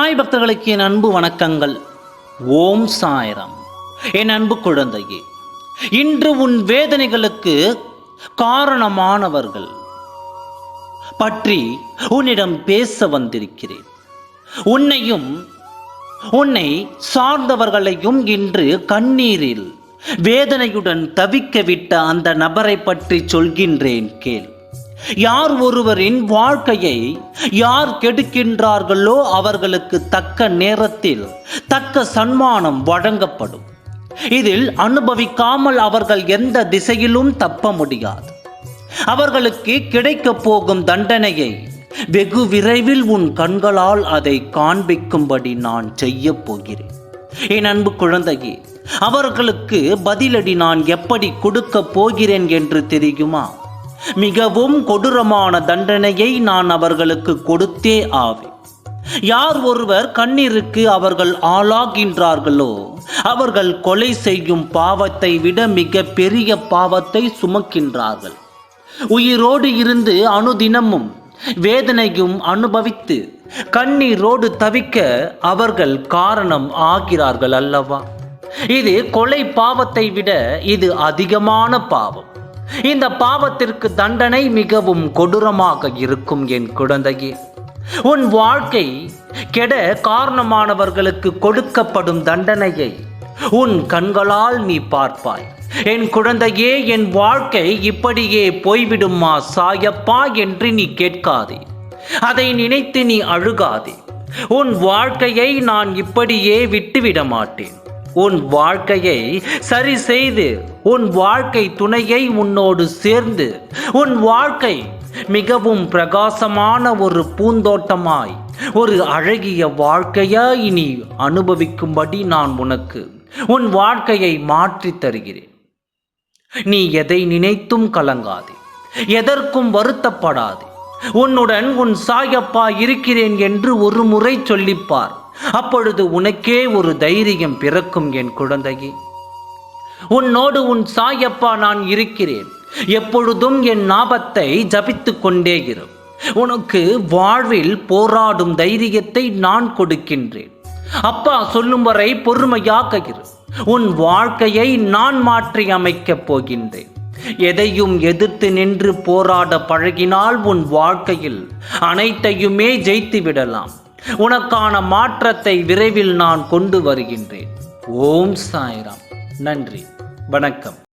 சாய் பக்தர்களுக்கு என் அன்பு வணக்கங்கள். ஓம் சாயரம். என் அன்பு குழந்தையே இன்று உன் வேதனைகளுக்கு காரணமானவர்கள் பற்றி உன்னிடம் பேச வந்திருக்கிறேன். உன்னையும் உன்னை சார்ந்தவர்களையும் இன்று கண்ணீரில் வேதனையுடன் தவிக்க விட்ட அந்த நபரை பற்றி சொல்கின்றேன் கேள். யார் ஒருவரின் வாழ்க்கையை யார் கெடுக்கின்றார்களோ அவர்களுக்கு தக்க நேரத்தில் தக்க சன்மானம் வழங்கப்படும். இதில் அனுபவிக்காமல் அவர்கள் எந்த திசையிலும் தப்ப முடியாது. அவர்களுக்கு கிடைக்கப் போகும் தண்டனையை வெகு விரைவில் உன் கண்களால் அதை காண்பிக்கும்படி நான் செய்ய போகிறேன். என் அன்பு குழந்தையே அவர்களுக்கு பதிலடி நான் எப்படி கொடுக்கப் போகிறேன் என்று தெரியுமா? மிகவும் கொடூரமான தண்டனையை நான் அவர்களுக்கு கொடுத்தே ஆவேன். யார் ஒருவர் கண்ணீருக்கு அவர்கள் ஆளாகின்றார்களோ அவர்கள் கொலை செய்யும் பாவத்தை விட மிக பெரிய பாவத்தை சுமக்கின்றார்கள். உயிரோடு இருந்து அனுதினமும் வேதனையும் அனுபவித்து கண்ணீரோடு தவிக்க அவர்கள் காரணம் ஆகிறார்கள் அல்லவா இது கொலை பாவத்தை விட இது அதிகமான பாவம். இந்த பாவத்திற்கு தண்டனை மிகவும் கொடூரமாக இருக்கும் என் குழந்தையே. உன் வாழ்க்கை கெட காரணமானவர்களுக்கு கொடுக்கப்படும் தண்டனையை உன் கண்களால் நீ பார்ப்பாய். என் குழந்தையே என் வாழ்க்கை இப்படியே போய்விடுமா சாயப்பா என்று நீ கேட்காதே. அதை நினைத்து நீ அழுகாதே. உன் வாழ்க்கையை நான் இப்படியே விட்டுவிட மாட்டேன். உன் வாழ்க்கையை சரி செய்து உன் வாழ்க்கை துணையை உன்னோடு சேர்ந்து உன் வாழ்க்கை மிகவும் பிரகாசமான ஒரு பூந்தோட்டமாய் ஒரு அழகிய வாழ்க்கையா இனி அனுபவிக்கும்படி நான் உனக்கு உன் வாழ்க்கையை மாற்றித் தருகிறேன். நீ எதை நினைத்தும் கலங்காதே எதற்கும் வருத்தப்படாதே. உன்னுடன் உன் சாயப்பா இருக்கிறேன் என்று ஒரு முறை சொல்லிப்பார். அப்பொழுது உனக்கே ஒரு தைரியம் பிறக்கும் என் குழந்தையே. உன்னோடு உன் சாயப்பா நான் இருக்கிறேன். எப்பொழுதும் என் ஞாபத்தை ஜபித்து கொண்டே இரு. உனக்கு வாழ்வில் போராடும் தைரியத்தை நான் கொடுக்கின்றேன். அப்பா சொல்லும் வரை பொறுமையாக இரு. உன் வாழ்க்கையை நான் மாற்றி அமைக்கப் போகின்றேன். எதையும் எதிர்த்து நின்று போராட பழகினால் உன் வாழ்க்கையில் அனைத்தையுமே ஜெயித்து விடலாம். உனக்கான மாற்றத்தை விரைவில் நான் கொண்டு வருகின்றேன். ஓம் சாய்ராம். நன்றி. வணக்கம்.